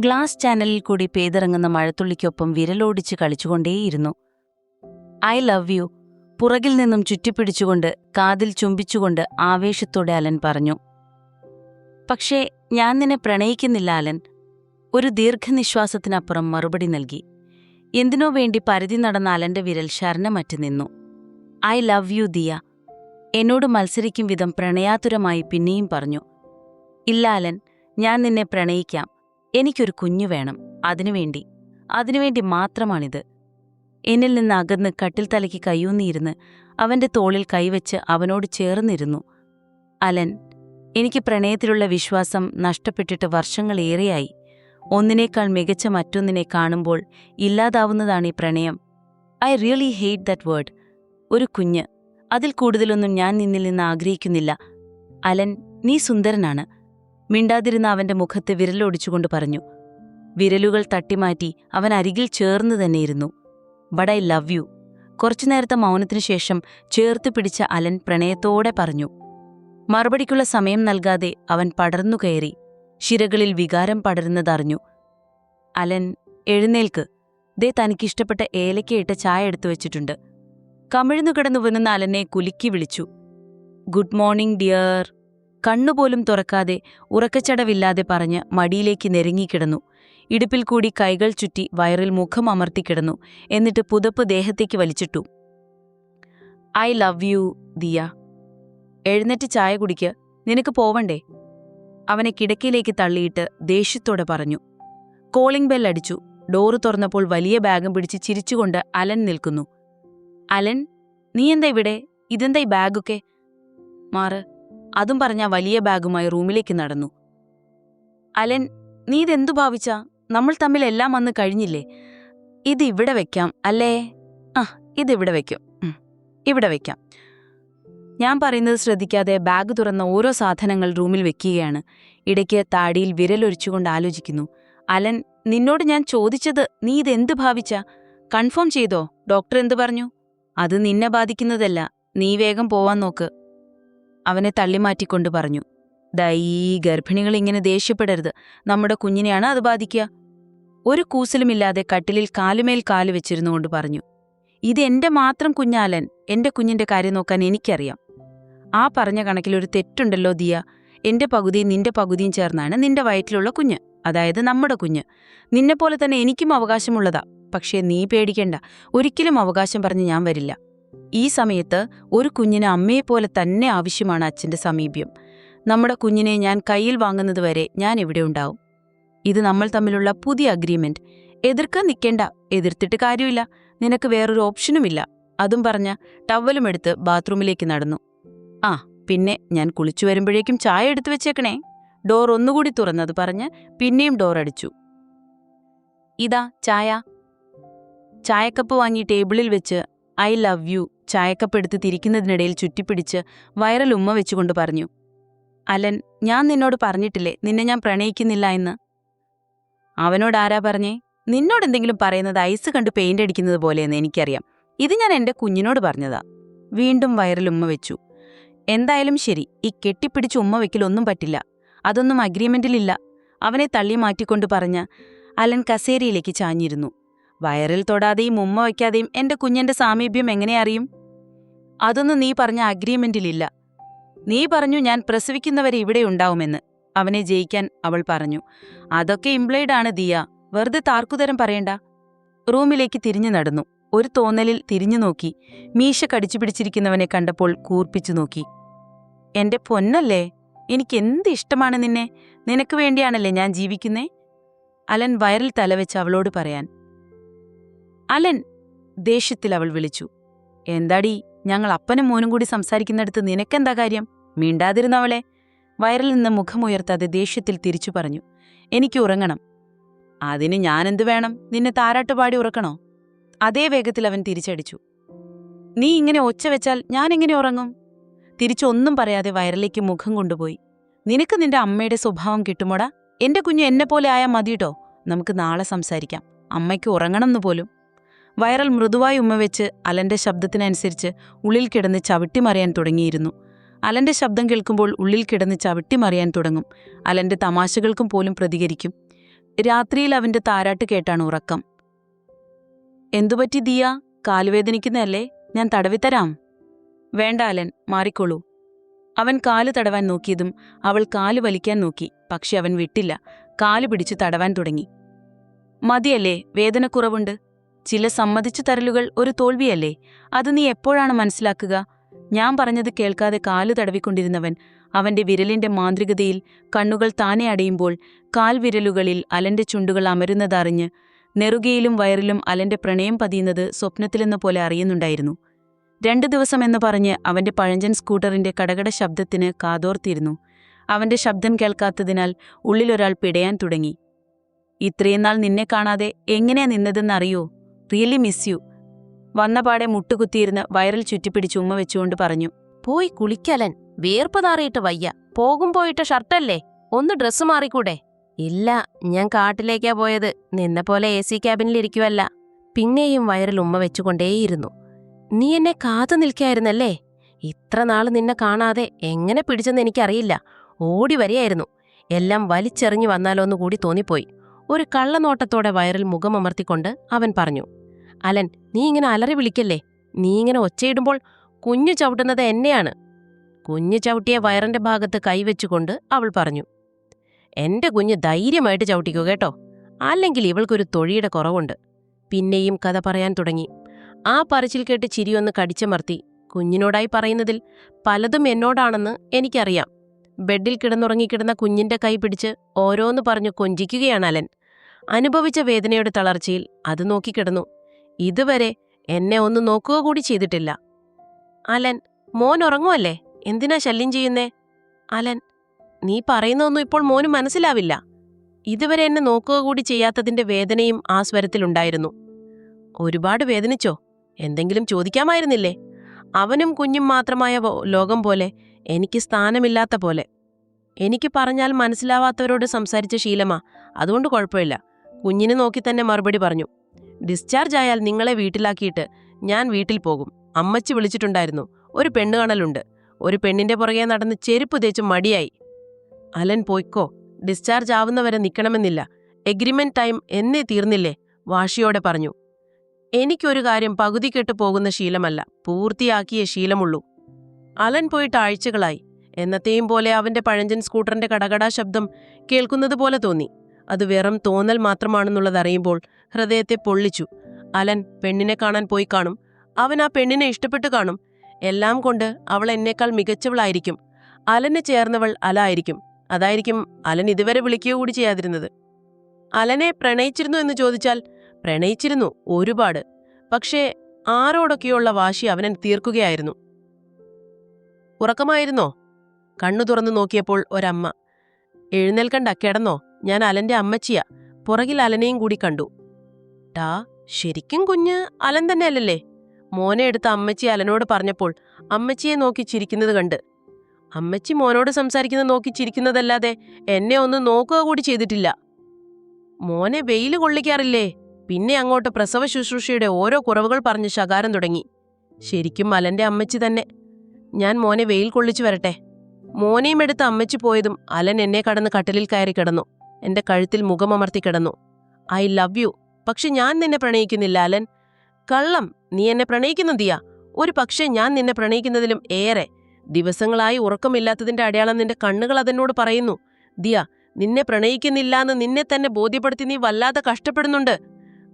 Glass ചാനലിൽ കൂടി പെയ്തിറങ്ങുന്ന മഴത്തുള്ളിക്കൊപ്പം വിരലോടിച്ച് കളിച്ചുകൊണ്ടേയിരുന്നു. I love you. പുറകിൽ നിന്നും ചുറ്റിപ്പിടിച്ചുകൊണ്ട് കാതിൽ ചുംബിച്ചുകൊണ്ട് ആവേശത്തോടെ അലൻ പറഞ്ഞു. പക്ഷേ ഞാൻ നിന്നെ പ്രണയിക്കുന്നില്ല അലൻ. ഒരു ദീർഘനിശ്വാസത്തിനപ്പുറം മറുപടി നൽകി. എന്തിനോ വേണ്ടി പരിധി നടന്ന അലന്റെ വിരൽ ശരണമറ്റ് നിന്നു. I love you Diya. എന്നോട് മത്സരിക്കും വിധം പ്രണയാതുരമായി പിന്നെയും പറഞ്ഞു. ഇല്ല അലൻ. ഞാൻ നിന്നെ പ്രണയിക്കാം. എനിക്കൊരു കുഞ്ഞു വേണം. അതിനുവേണ്ടി അതിനുവേണ്ടി മാത്രമാണിത്. എന്നിൽ നിന്ന് അകന്ന് കട്ടിൽ തലയ്ക്ക് കയ്യൂന്നിയിരുന്ന് അവന്റെ തോളിൽ കൈവച്ച് അവനോട് ചേർന്നിരുന്നു. അലൻ എനിക്ക് പ്രണയത്തിലുള്ള വിശ്വാസം നഷ്ടപ്പെട്ടിട്ട് വർഷങ്ങളേറെയായി ഒന്നിനേക്കാൾ മികച്ച മറ്റൊന്നിനെ കാണുമ്പോൾ ഇല്ലാതാവുന്നതാണ് ഈ പ്രണയം. I really hate that word. ഒരു കുഞ്ഞ്. അതിൽ കൂടുതലൊന്നും ഞാൻ നിന്നിൽ നിന്ന് ആഗ്രഹിക്കുന്നില്ല. അലൻ നീ സുന്ദരനാണ്. മിണ്ടാതിരുന്ന അവന്റെ മുഖത്ത് വിരലൊടിച്ചുകൊണ്ട് പറഞ്ഞു വിരലുകൾ തട്ടിമാറ്റി അവൻ അരികിൽ ചേർന്ന് തന്നെയിരുന്നു. ബട്ട് ഐ ലവ് യു കുറച്ചു നേരത്തെ മൗനത്തിനു ശേഷം ചേർത്ത് പിടിച്ച അലൻ പ്രണയത്തോടെ പറഞ്ഞു മറുപടിക്കുള്ള സമയം നൽകാതെ അവൻ പടർന്നു കയറി ശിരകളിൽ വികാരം പടരുന്നതറിഞ്ഞു. അലൻ എഴുന്നേൽക്ക്. ദേ തനിക്കിഷ്ടപ്പെട്ട ഏലക്കയിട്ട ചായ എടുത്തു വച്ചിട്ടുണ്ട്. കമിഴ്ന്നു കിടന്നു വന്നുന്ന അലനെ കുലുക്കി വിളിച്ചു ഗുഡ് മോർണിംഗ് ഡിയർ. കണ്ണുപോലും തുറക്കാതെ ഉറക്കച്ചടവില്ലാതെ പറഞ്ഞ് മടിയിലേക്ക് നെരുങ്ങിക്കിടന്നു ഇടുപ്പിൽ കൂടി കൈകൾ ചുറ്റി വയറിൽ മുഖം അമർത്തിക്കിടന്നു എന്നിട്ട് പുതപ്പ് ദേഹത്തേക്ക് വലിച്ചിട്ടു. I love you Diya. എഴുന്നേറ്റ് ചായ കുടിക്ക്. നിനക്ക് പോവണ്ടേ? അവനെ കിടക്കയിലേക്ക് തള്ളിയിട്ട് ദേഷ്യത്തോടെ പറഞ്ഞു. കോളിംഗ് ബെൽ അടിച്ചു. ഡോറ് തുറന്നപ്പോൾ വലിയ ബാഗും പിടിച്ച് ചിരിച്ചുകൊണ്ട് അലൻ നിൽക്കുന്നു. അലൻ നീ എന്താ ഇവിടെ? ഇതെന്താ ഈ ബാഗൊക്കെ? മാറ്. അതും പറഞ്ഞ വലിയ ബാഗുമായി റൂമിലേക്ക് നടന്നു. അലൻ നീ ഇതെന്തു ഭാവിച്ച? നമ്മൾ തമ്മിൽ എല്ലാം വന്ന് കഴിഞ്ഞില്ലേ? ഇത് ഇവിടെ വെക്കാം അല്ലേ? ആ ഇതിവിടെ വെക്കും. ഇവിടെ വെക്കാം. ഞാൻ പറയുന്നത് ശ്രദ്ധിക്കാതെ ബാഗ് തുറന്ന ഓരോ സാധനങ്ങൾ റൂമിൽ വെക്കുകയാണ്. ഇടയ്ക്ക് താടിയിൽ വിരലൊരിച്ചുകൊണ്ട് ആലോചിക്കുന്നു. അലൻ നിന്നോട് ഞാൻ ചോദിച്ചത് നീ ഇതെന്ത് ഭാവിച്ച? കൺഫേം ചെയ്തോ? ഡോക്ടർ എന്തു പറഞ്ഞു? അത് നിന്നെ ബാധിക്കുന്നതല്ല. നീ വേഗം പോവാൻ നോക്ക്. അവനെ തള്ളിമാറ്റിക്കൊണ്ട് പറഞ്ഞു ദൈ ഗർഭിണികൾ ഇങ്ങനെ ദേഷ്യപ്പെടരുത്. നമ്മുടെ കുഞ്ഞിനെയാണ് അത് ബാധിക്കുക. ഒരു കൂസലുമില്ലാതെ കട്ടിലിൽ കാലുമേൽ കാൽ വെച്ചിരുന്നുകൊണ്ട് പറഞ്ഞു ഇത് എന്റെ മാത്രം കുഞ്ഞാലൻ. എന്റെ കുഞ്ഞിന്റെ കാര്യം നോക്കാൻ എനിക്കറിയാം. ആ പറഞ്ഞ കണക്കിലൊരു തെറ്റുണ്ടല്ലോ ദിയ. എന്റെ പകുതിയും നിന്റെ പകുതിയും ചേർന്നാണ് നിന്റെ വയറ്റിലുള്ള കുഞ്ഞ്. അതായത് നമ്മുടെ കുഞ്ഞ്. നിന്നെപ്പോലെ തന്നെ എനിക്കും അവകാശമുള്ളതാ. പക്ഷേ നീ പേടിക്കണ്ട. ഒരിക്കലും അവകാശം പറഞ്ഞ് ഞാൻ വരില്ല. ഈ സമയത്ത് ഒരു കുഞ്ഞിന് അമ്മയെപ്പോലെ തന്നെ ആവശ്യമാണ് അച്ഛന്റെ സമീപ്യം. നമ്മുടെ കുഞ്ഞിനെ ഞാൻ കയ്യിൽ വാങ്ങുന്നതുവരെ ഞാൻ ഇവിടെ ഉണ്ടാവും. ഇത് നമ്മൾ തമ്മിലുള്ള പുതിയ അഗ്രിമെന്റ് എതിർക്കാൻ നിൽക്കേണ്ട എതിർത്തിട്ട് കാര്യമില്ല. നിനക്ക് വേറൊരു ഓപ്ഷനുമില്ല അതും പറഞ്ഞ ടവലും എടുത്ത് ബാത്റൂമിലേക്ക് നടന്നു. ആ പിന്നെ ഞാൻ കുളിച്ചു വരുമ്പോഴേക്കും ചായ എടുത്തു വെച്ചേക്കണേ. ഡോർ ഒന്നുകൂടി തുറന്നത് പറഞ്ഞ് പിന്നെയും ഡോർ അടിച്ചു. ഇതാ ചായ. ചായക്കപ്പ് വാങ്ങി ടേബിളിൽ വെച്ച് ഐ ലവ് യു ചായക്കപ്പ് എടുത്ത് തിരിക്കുന്നതിനിടയിൽ ചുറ്റിപ്പിടിച്ച് വയറൽ ഉമ്മ വെച്ചുകൊണ്ട് പറഞ്ഞു അലൻ ഞാൻ നിന്നോട് പറഞ്ഞിട്ടില്ലേ നിന്നെ ഞാൻ പ്രണയിക്കുന്നില്ല എന്ന്? അവനോട് ആരാ പറഞ്ഞേ? നിന്നോട് എന്തെങ്കിലും പറയുന്നത് ഐസ് കണ്ട് പെയിന്റ് അടിക്കുന്നത് പോലെയെന്ന് എനിക്കറിയാം. ഇത് ഞാൻ എന്റെ കുഞ്ഞിനോട് പറഞ്ഞതാ. വീണ്ടും വയറൽ ഉമ്മ വെച്ചു. എന്തായാലും ശരി ഈ കെട്ടിപ്പിടിച്ച് ഉമ്മ വെക്കലൊന്നും പറ്റില്ല. അതൊന്നും അഗ്രിമെന്റിലില്ല അവനെ തള്ളി മാറ്റിക്കൊണ്ട് പറഞ്ഞ അലൻ കസേരയിലേക്ക് ചാഞ്ഞിരുന്നു. വയറിൽ തൊടാതെയും ഉമ്മ വയ്ക്കാതെയും എന്റെ കുഞ്ഞന്റെ സാമീപ്യം എങ്ങനെ അറിയും? അതൊന്നും നീ പറഞ്ഞ അഗ്രിമെന്റിലില്ല. നീ പറഞ്ഞു ഞാൻ പ്രസവിക്കുന്നവരെ ഇവിടെ ഉണ്ടാവുമെന്ന്. അവനെ ജയിക്കാൻ അവൾ പറഞ്ഞു. അതൊക്കെ ഇംപ്ലൈഡ് ആണ് ദിയ. വെറുതെ താർക്കുതരം പറയണ്ട. റൂമിലേക്ക് തിരിഞ്ഞു നടന്നു. ഒരു തോന്നലിൽ തിരിഞ്ഞു നോക്കി. മീശ കടിച്ചു പിടിച്ചിരിക്കുന്നവനെ കണ്ടപ്പോൾ കൂർപ്പിച്ചു നോക്കി. എന്റെ പൊന്നല്ലേ? എനിക്ക് എന്ത് ഇഷ്ടമാണ് നിന്നെ? നിനക്ക് വേണ്ടിയാണല്ലേ ഞാൻ ജീവിക്കുന്നേ? അലൻ വയറിൽ തലവെച്ച് അവളോട് പറയാൻ. അലൻ ദേഷ്യത്തിൽ അവൾ വിളിച്ചു. എന്താടി? ഞങ്ങൾ അപ്പനും മോനും കൂടി സംസാരിക്കുന്നിടത്ത് നിനക്കെന്താ കാര്യം? മിണ്ടാതിരുന്നവളെ. വയറിൽ നിന്ന് മുഖമുയർത്താതെ ദേഷ്യത്തിൽ തിരിച്ചു പറഞ്ഞു. എനിക്ക് ഉറങ്ങണം. അതിന് ഞാനെന്തു വേണം? നിന്നെ താരാട്ടുപാടി ഉറക്കണോ? അതേ വേഗത്തിൽ അവൻ തിരിച്ചടിച്ചു. നീ ഇങ്ങനെ ഒച്ച വെച്ചാൽ ഞാനെങ്ങനെ ഉറങ്ങും? തിരിച്ചൊന്നും പറയാതെ വയറിലേക്ക് മുഖം കൊണ്ടുപോയി. നിനക്ക് നിന്റെ അമ്മയുടെ സ്വഭാവം കിട്ടുമോടാ? എന്റെ കുഞ്ഞ് എന്നെ പോലെ ആയാൽ മതിയിട്ടോ നമുക്ക് നാളെ സംസാരിക്കാം. അമ്മയ്ക്ക് ഉറങ്ങണമെന്ന് പോലും. വയറൽ മൃദുവായി ഉമ്മ വെച്ച് അലന്റെ ശബ്ദത്തിനനുസരിച്ച് ഉള്ളിൽ കിടന്ന് ചവിട്ടിമറിയാൻ തുടങ്ങിയിരുന്നു. അലന്റെ ശബ്ദം കേൾക്കുമ്പോൾ ഉള്ളിൽ കിടന്ന് ചവിട്ടിമറിയാൻ തുടങ്ങും. അലന്റെ തമാശകൾക്കും പോലും പ്രതികരിക്കും. രാത്രിയിൽ അവന്റെ താരാട്ട് കേട്ടാണ് ഉറക്കം. എന്തുപറ്റി ദിയ? കാലുവേദനിക്കുന്നതല്ലേ? ഞാൻ തടവിത്തരാം വേണ്ട അലൻ മാറിക്കോളൂ. അവൻ കാൽ തടവാൻ നോക്കിയതും അവൾ കാൽ വലിക്കാൻ നോക്കി പക്ഷെ അവൻ വിട്ടില്ല. കാൽ പിടിച്ച് തടവാൻ തുടങ്ങി. മതിയല്ലേ? വേദനക്കുറവുണ്ട്. ചില സമ്മതിച്ചു തരലുകൾ ഒരു തോൽവിയല്ലേ? അത് നീ എപ്പോഴാണ് മനസ്സിലാക്കുക? ഞാൻ പറഞ്ഞത് കേൾക്കാതെ കാൽ തടവിക്കൊണ്ടിരുന്നവൻ അവന്റെ വിരലിന്റെ മാന്ത്രികതയിൽ കണ്ണുകൾ താനെ അടയുമ്പോൾ കാൽവിരലുകളിൽ അലന്റെ ചുണ്ടുകൾ അമരുന്നതറിഞ്ഞ് നെറുകയിലും വയറിലും അലന്റെ പ്രണയം പതിയുന്നത് സ്വപ്നത്തിലെന്ന പോലെ അറിയുന്നുണ്ടായിരുന്നു. രണ്ടു ദിവസം എന്ന് പറഞ്ഞ് അവന്റെ പഴഞ്ചൻ സ്കൂട്ടറിന്റെ കടകട ശബ്ദത്തിന് കാതോർത്തിരുന്നു. അവന്റെ ശബ്ദം കേൾക്കാത്തതിനാൽ ഉള്ളിലൊരാൾ പിടയാൻ തുടങ്ങി. ഇത്രയും നാൾ നിന്നെ കാണാതെ എങ്ങനെയാ നിന്നതെന്നറിയോ? Really miss you. വന്നപാടെ മുട്ടുകുത്തിയിരുന്ന് വയറിൽ ചുറ്റിപ്പിടിച്ച് ഉമ്മ വെച്ചുകൊണ്ട് പറഞ്ഞു പോയി കുളിക്കലൻ. വേർപ്പ് താറിയിട്ട് വയ്യ. പോകുമ്പോയിട്ട ഷർട്ടല്ലേ? ഒന്ന് ഡ്രസ്സ് മാറിക്കൂടെ? ഇല്ല ഞാൻ കാട്ടിലേക്കാ പോയത്. നിന്നെപ്പോലെ എ സി ക്യാബിനിലിരിക്കുവല്ല. പിന്നെയും വയറിൽ ഉമ്മ വെച്ചുകൊണ്ടേയിരുന്നു. നീ എന്നെ കാത്തു നിൽക്കായിരുന്നല്ലേ? ഇത്ര നാൾ നിന്നെ കാണാതെ എങ്ങനെ പിടിച്ചെന്ന് എനിക്കറിയില്ല. ഓടി വരികയായിരുന്നു. എല്ലാം വലിച്ചെറിഞ്ഞു വന്നാലോന്നുകൂടി തോന്നിപ്പോയി. ഒരു കള്ളനോട്ടത്തോടെ വയറിൽ മുഖമമർത്തിക്കൊണ്ട് അവൻ പറഞ്ഞു അലൻ നീ ഇങ്ങനെ അലറി വിളിക്കല്ലേ? നീ ഇങ്ങനെ ഒച്ചയിടുമ്പോൾ കുഞ്ഞു ചവിട്ടുന്നത് എന്നെയാണ്. കുഞ്ഞു ചവിട്ടിയ വയറിന്റെ ഭാഗത്ത് കൈവച്ചുകൊണ്ട് അവൾ പറഞ്ഞു എന്റെ കുഞ്ഞ് ധൈര്യമായിട്ട് ചവിട്ടിക്കോ കേട്ടോ. അല്ലെങ്കിൽ ഇവൾക്കൊരു തൊഴിയുടെ കുറവുണ്ട്. പിന്നെയും കഥ പറയാൻ തുടങ്ങി. ആ പറച്ചിൽ കേട്ട് ചിരിയൊന്ന് കടിച്ചമർത്തി കുഞ്ഞിനോടായി പറയുന്നതിൽ പലതും എന്നോടാണെന്ന് എനിക്കറിയാം. ബെഡിൽ കിടന്നുറങ്ങിക്കിടന്ന കുഞ്ഞിന്റെ കൈ പിടിച്ച് ഓരോന്ന് പറഞ്ഞു കൊഞ്ചിക്കുകയാണ് അലൻ. അനുഭവിച്ച വേദനയുടെ തളർച്ചയിൽ അത് നോക്കിക്കിടന്നു ഇതുവരെ എന്നെ ഒന്ന് നോക്കുക കൂടി ചെയ്തിട്ടില്ല. അലൻ മോൻ ഉറങ്ങുമല്ലേ എന്തിനാ ശല്യം ചെയ്യുന്നേ? അലൻ നീ പറയുന്നതൊന്നും ഇപ്പോൾ മോന് മനസ്സിലാവില്ല. ഇതുവരെ എന്നെ നോക്കുക കൂടി ചെയ്യാത്തതിന്റെ വേദനയും ആ സ്വരത്തിലുണ്ടായിരുന്നു ഒരുപാട് വേദനിച്ചോ? എന്തെങ്കിലും ചോദിക്കാമായിരുന്നില്ലേ? അവനും കുഞ്ഞും മാത്രമായ ലോകം പോലെ എനിക്ക് സ്ഥാനമില്ലാത്ത പോലെ. എനിക്ക് പറഞ്ഞാൽ മനസ്സിലാവാത്തവരോട് സംസാരിച്ച ശീലമാ. അതുകൊണ്ട് കുഴപ്പമില്ല. കുഞ്ഞിനെ നോക്കി തന്നെ മറുപടി പറഞ്ഞു. ഡിസ്ചാർജ് ആയാൽ നിങ്ങളെ വീട്ടിലാക്കിയിട്ട് ഞാൻ വീട്ടിൽ പോകും. അമ്മച്ചി വിളിച്ചിട്ടുണ്ടായിരുന്നു. ഒരു പെണ്ണ് കാണലുണ്ട്. ഒരു പെണ്ണിന്റെ പുറകെ നടന്ന് ചെരുപ്പ് തേച്ച് മടിയായി. അലൻ പോയിക്കോ. ഡിസ്ചാർജ് ആവുന്നവരെ നിൽക്കണമെന്നില്ല എഗ്രിമെന്റ് ടൈം എന്നേ തീർന്നില്ലേ? വാശിയോടെ പറഞ്ഞു. എനിക്കൊരു കാര്യം പകുതി കെട്ട് പോകുന്ന ശീലമല്ല. പൂർത്തിയാക്കിയ ശീലമുള്ളൂ. അലൻ പോയിട്ട് ആഴ്ചകളായി. എന്നത്തെയും പോലെ അവന്റെ പഴഞ്ചൻ സ്കൂട്ടറിന്റെ കടകടാ ശബ്ദം കേൾക്കുന്നത് പോലെ തോന്നി. അത് വെറും തോന്നൽ മാത്രമാണെന്നുള്ളത് അറിയുമ്പോൾ ഹൃദയത്തെ പൊള്ളിച്ചു. അലൻ പെണ്ണിനെ കാണാൻ പോയി കാണും. അവൻ ആ പെണ്ണിനെ ഇഷ്ടപ്പെട്ടു കാണും. എല്ലാം കൊണ്ട് അവൾ എന്നേക്കാൾ മികച്ചവളായിരിക്കും. അലന് ചേർന്നവൾ അല ആയിരിക്കും. അതായിരിക്കും അലൻ ഇതുവരെ വിളിക്കുക കൂടി ചെയ്യാതിരുന്നത്. അലനെ പ്രണയിച്ചിരുന്നു എന്ന് ചോദിച്ചാൽ പ്രണയിച്ചിരുന്നു ഒരുപാട്. പക്ഷേ ആരോടൊക്കെയുള്ള വാശി അവനെ തീർക്കുകയായിരുന്നു. ഉറക്കമായിരുന്നോ? കണ്ണു തുറന്നു നോക്കിയപ്പോൾ ഒരമ്മ എഴുന്നേൽക്കണ്ട കിടന്നോ. ഞാൻ അലന്റെ അമ്മച്ചിയാ. പുറകിൽ അലനെയും കൂടി കണ്ടു. ടാ ശരിക്കും കുഞ്ഞ് അലൻ തന്നെ അല്ലല്ലേ മോനെ എടുത്ത അമ്മച്ചി അലനോട് പറഞ്ഞപ്പോൾ അമ്മച്ചിയെ നോക്കി ചിരിക്കുന്നത് കണ്ട്. അമ്മച്ചി മോനോട് സംസാരിക്കുന്നത് നോക്കി ചിരിക്കുന്നതല്ലാതെ എന്നെ ഒന്ന് നോക്കുക കൂടി ചെയ്തിട്ടില്ല. മോനെ വെയിൽ കൊള്ളിക്കാറില്ലേ? പിന്നെ അങ്ങോട്ട് പ്രസവ ശുശ്രൂഷയുടെ ഓരോ കുറവുകൾ പറഞ്ഞ് ശകാരം തുടങ്ങി. ശരിക്കും അലന്റെ അമ്മച്ചി തന്നെ. ഞാൻ മോനെ വെയിൽ കൊള്ളിച്ചു വരട്ടെ. മോനെയും എടുത്ത് അമ്മച്ചു പോയതും അലൻ എന്നെ കടന്ന് കട്ടിലിൽ കയറി കിടന്നു. എന്റെ കഴുത്തിൽ മുഖമമർത്തി കിടന്നു. I love you. പക്ഷെ ഞാൻ നിന്നെ പ്രണയിക്കുന്നില്ല അലൻ. കള്ളം. നീ എന്നെ പ്രണയിക്കുന്നു ദിയ. ഒരു പക്ഷേ ഞാൻ നിന്നെ പ്രണയിക്കുന്നതിലും ഏറെ. ദിവസങ്ങളായി ഉറക്കമില്ലാത്തതിന്റെ അടയാളം നിന്റെ കണ്ണുകൾ അതെന്നോട് പറയുന്നു. ദിയ നിന്നെ പ്രണയിക്കുന്നില്ലാന്ന് നിന്നെ തന്നെ ബോധ്യപ്പെടുത്തി നീ വല്ലാതെ കഷ്ടപ്പെടുന്നുണ്ട്.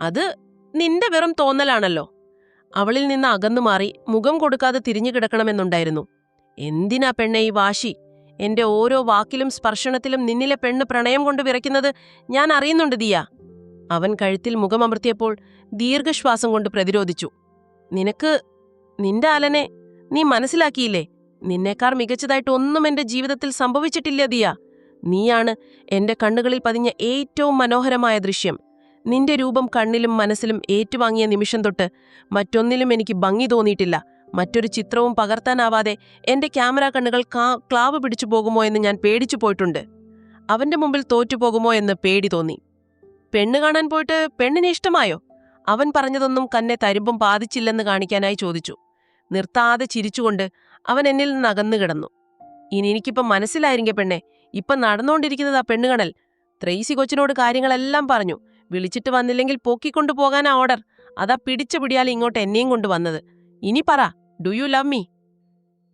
അത് നിന്റെ വെറും തോന്നലാണല്ലോ. അവളിൽ നിന്ന് അകന്നു മാറി മുഖം കൊടുക്കാതെ തിരിഞ്ഞു കിടക്കണമെന്നുണ്ടായിരുന്നു. എന്തിനാ പെണ്ണെ ഈ വാശി? എന്റെ ഓരോ വാക്കിലും സ്പർശനത്തിലും നിന്നിലെ പെണ്ണ് പ്രണയം കൊണ്ട് വിറയ്ക്കുന്നത് ഞാൻ അറിയുന്നുണ്ട് ദിയ. അവൻ കഴുത്തിൽ മുഖമമർത്തിയപ്പോൾ ദീർഘശ്വാസം കൊണ്ട് പ്രതിരോധിച്ചു. നിനക്ക് നിന്റെ അലനെ നീ മനസ്സിലാക്കിയില്ലേ? നിന്നേക്കാർ മികച്ചതായിട്ട് ഒന്നും എന്റെ ജീവിതത്തിൽ സംഭവിച്ചിട്ടില്ല ദിയ. നീയാണ് എന്റെ കണ്ണുകളിൽ പതിഞ്ഞ ഏറ്റവും മനോഹരമായ ദൃശ്യം. നിന്റെ രൂപം കണ്ണിലും മനസ്സിലും ഏറ്റുവാങ്ങിയ നിമിഷം തൊട്ട് മറ്റൊന്നിലും എനിക്ക് ഭംഗി തോന്നിയിട്ടില്ല. മറ്റൊരു ചിത്രവും പകർത്താനാവാതെ എന്റെ ക്യാമറ കണ്ണുകൾ ക്ലാവ് പിടിച്ചു പോകുമോ എന്ന് ഞാൻ പേടിച്ചു പോയിട്ടുണ്ട്. അവന്റെ മുമ്പിൽ തോറ്റുപോകുമോ എന്ന് പേടി തോന്നി. പെണ്ണ് കാണാൻ പോയിട്ട് പെണ്ണിനെ ഇഷ്ടമായോ? അവൻ പറഞ്ഞതൊന്നും കന്നെ തരുമ്പം ബാധിച്ചില്ലെന്ന് കാണിക്കാനായി ചോദിച്ചു. നിർത്താതെ ചിരിച്ചുകൊണ്ട് അവൻ എന്നിൽ നിന്ന് അകന്നു കിടന്നു. ഇനി എനിക്കിപ്പം മനസ്സിലായിരിക്കെ പെണ്ണെ ഇപ്പം നടന്നുകൊണ്ടിരിക്കുന്നത് ആ പെണ്ണുകണൽ. ത്രേസി കൊച്ചിനോട് കാര്യങ്ങളെല്ലാം പറഞ്ഞു. വിളിച്ചിട്ട് വന്നില്ലെങ്കിൽ പൊക്കിക്കൊണ്ടു പോകാനാ ഓർഡർ. അതാ പിടിച്ച പിടിയാൽ ഇങ്ങോട്ട് എന്നെയും കൊണ്ടുവന്നത് ഇനി പറ ഡു യു ലവ് മീ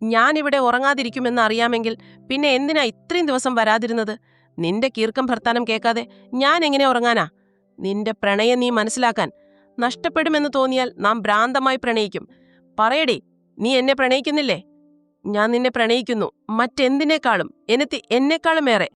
ഞാനിവിടെ ഉറങ്ങാതിരിക്കുമെന്ന് അറിയാമെങ്കിൽ പിന്നെ എന്തിനാ ഇത്രയും ദിവസം വരാതിരുന്നത്? നിന്റെ കീർക്കം ഭർത്താനം കേൾക്കാതെ ഞാൻ എങ്ങനെ ഉറങ്ങാനാ? നിന്റെ പ്രണയം നീ മനസ്സിലാക്കാൻ നഷ്ടപ്പെടുമെന്ന് തോന്നിയാൽ നാം ഭ്രാന്തമായി പ്രണയിക്കും. പറയടി നീ എന്നെ പ്രണയിക്കുന്നില്ലേ? ഞാൻ നിന്നെ പ്രണയിക്കുന്നു. മറ്റെന്തിനേക്കാളും എനത്തി എന്നെക്കാളും ഏറെ.